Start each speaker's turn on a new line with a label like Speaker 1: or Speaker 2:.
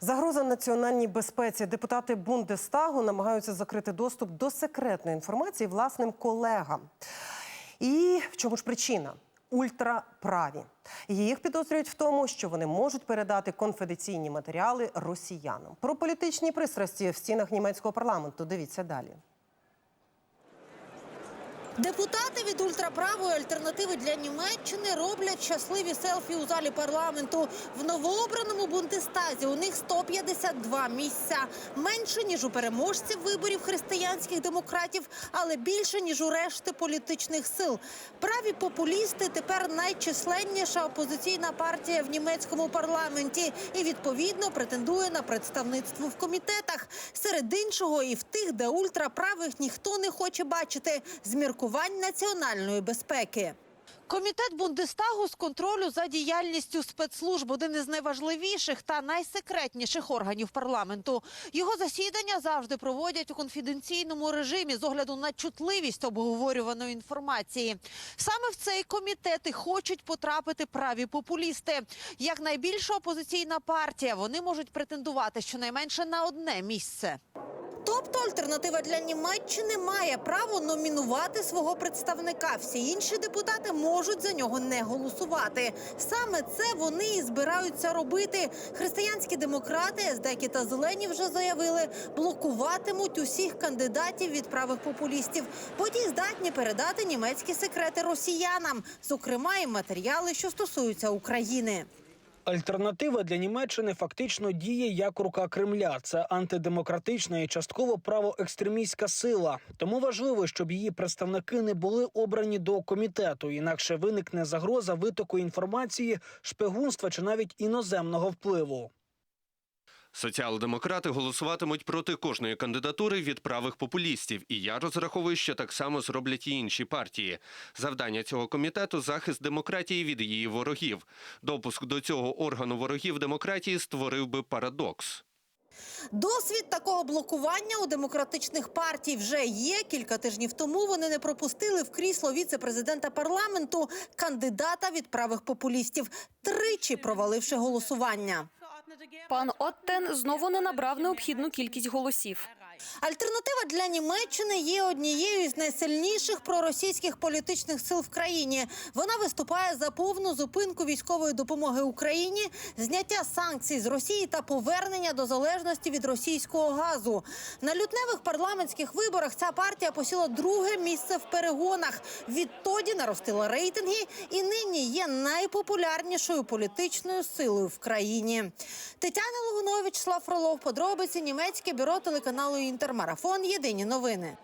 Speaker 1: Загроза національній безпеці. Депутати Бундестагу намагаються закрити доступ до секретної інформації власним колегам. І в чому ж причина? Ультраправі їх підозрюють в тому, що вони можуть передати конфіденційні матеріали росіянам. Про політичні пристрасті в стінах німецького парламенту. Дивіться далі.
Speaker 2: Депутати від ультраправої альтернативи для Німеччини роблять щасливі селфі у залі парламенту. В новообраному Бундестазі у них 152 місця. Менше ніж у переможців виборів християнських демократів, але більше ніж у решти політичних сил. Праві популісти тепер найчисленніша опозиційна партія в німецькому парламенті і відповідно претендує на представництво в комітетах. Серед іншого, і в тих, де ультраправих ніхто не хоче бачити з міркувань національної безпеки. Комітет Бундестагу з контролю за діяльністю спецслужб один із найважливіших та найсекретніших органів парламенту. Його засідання завжди проводять у конфіденційному режимі з огляду на чутливість обговорюваної інформації. Саме в цей комітет і хочуть потрапити праві популісти. Як найбільша опозиційна партія, вони можуть претендувати щонайменше на одне місце. Тобто альтернатива для Німеччини має право номінувати свого представника. Всі інші депутати можуть за нього не голосувати. Саме це вони і збираються робити. Християнські демократи, СДЕКи та зелені вже заявили, блокуватимуть усіх кандидатів від правих популістів, бо ті здатні передати німецькі секрети росіянам, зокрема і матеріали, що стосуються України.
Speaker 3: Альтернатива для Німеччини фактично діє як рука Кремля. Це антидемократична і частково правоекстремістська сила. Тому важливо, щоб її представники не були обрані до комітету, інакше виникне загроза витоку інформації, шпигунства чи навіть іноземного впливу.
Speaker 4: Соціал-демократи голосуватимуть проти кожної кандидатури від правих популістів, і я розраховую, що так само зроблять і інші партії. Завдання цього комітету захист демократії від її ворогів. Допуск до цього органу ворогів демократії створив би парадокс.
Speaker 2: Досвід такого блокування у демократичних партій вже є. Кілька тижнів тому вони не пропустили в крісло віце-президента парламенту кандидата від правих популістів, тричі проваливши голосування.
Speaker 5: Пан Оттен знову не набрав необхідну кількість голосів.
Speaker 2: Альтернатива для Німеччини є однією з найсильніших проросійських політичних сил в країні. Вона виступає за повну зупинку військової допомоги Україні, зняття санкцій з Росії та повернення до залежності від російського газу. На лютневих парламентських виборах ця партія посіла друге місце в перегонах. Відтоді наростила рейтинги і нині є найпопулярнішою політичною силою в країні. Тетяна Логунович, Слав Фролов, подробиці німецьке бюро телеканалу Інтермарафон. Єдині новини.